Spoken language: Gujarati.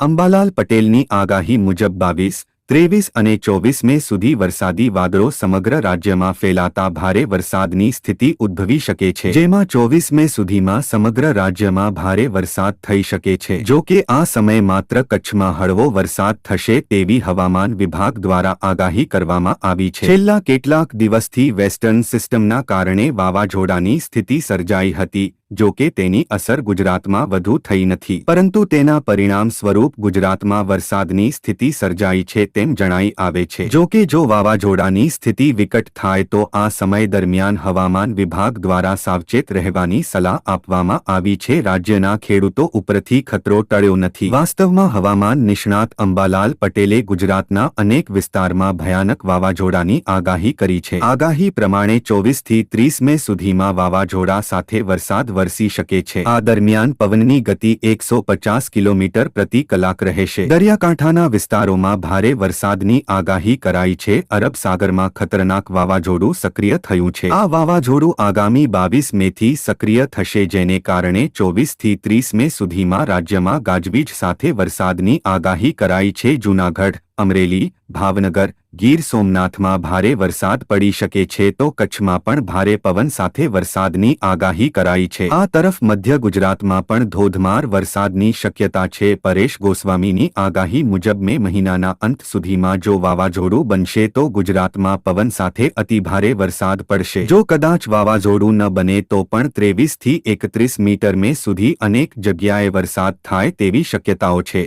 અંબાલાલ પટેલની આગાહી મુજબ બાવીસ, ત્રેવીસ અને ચોવીસ મે સુધી વરસાદી વાદળો સમગ્ર રાજ્યમાં ફેલાતા ભારે વરસાદની સ્થિતિ ઉદ્ભવી શકે છે. જેમાં ચોવીસ મે સુધીમાં સમગ્ર રાજ્યમાં ભારે વરસાદ થઈ શકે છે. જો કે આ સમયે માત્ર કચ્છમાં હળવો વરસાદ થશે તેવી હવામાન વિભાગ દ્વારા આગાહી કરવામાં આવી છે. છેલ્લા કેટલાક દિવસથી વેસ્ટર્ન સિસ્ટમના કારણે વાવાઝોડાની સ્થિતિ સર્જાઈ હતી. જો કે તેની અસર ગુજરાતમાં વધુ થઈ નથી. પરંતુ તેના પરિણામ સ્વરૂપ ગુજરાતમાં વરસાદની સ્થિતિ સર્જાઈ છે તેમ જણાઈ આવે છે. જો કે જો વાવાઝોડાની સ્થિતિ વિકટ થાય તો આ સમય દરમિયાન હવામાન વિભાગ દ્વારા સાવચેત રહેવાની સલાહ આપવામાં આવી છે. રાજ્યના ખેડૂતો ઉપરથી ખતરો ટળ્યો નથી. વાસ્તવમાં હવામાન નિષ્ણાત અંબાલાલ પટેલે ગુજરાતના અનેક વિસ્તારમાં ભયાનક વાવાઝોડાની આગાહી કરી છે. આગાહી પ્રમાણે ચોવીસથી ત્રીસ મે સુધીમાં વાવાઝોડા સાથે વરસાદ વરસી શકે છે. આ દરમિયાન પવનની ગતિ એકસો પચાસ કિલોમીટર પ્રતિ કલાક રહેશે. દરિયાકાંઠાના વિસ્તારોમાં ભારે વરસાદની આગાહી કરાઈ છે. અરબ સાગરમાં ખતરનાક વાવાઝોડું સક્રિય થયું છે. આ વાવાઝોડું આગામી બાવીસ મેથી સક્રિય થશે, જેને કારણે ચોવીસથી ત્રીસ મે સુધીમાં રાજ્યમાં ગાજવીજ સાથે વરસાદની આગાહી કરાઈ છે. જૂનાગઢ અમરેલી, ભાવનગર, ગીર સોમનાથમાં ભારે વરસાદ પડી શકે છે તો કચ્છમાં પણ ભારે પવન સાથે વરસાદની આગાહી કરાઈ છે. આ તરફ મધ્ય ગુજરાતમાં પણ ધોધમાર વરસાદની શક્યતા છે. પરેશ ગોસ્વામીની આગાહી મુજબ મે મહિનાના અંત સુધીમાં જો વાવાઝોડું બનશે તો ગુજરાતમાં પવન સાથે અતિભારે વરસાદ પડશે. જો કદાચ વાવાઝોડું ન બને તો પણ ત્રેવીસથી એકત્રીસ મીટર મે સુધી અનેક જગ્યાએ વરસાદ થાય તેવી શક્યતાઓ છે.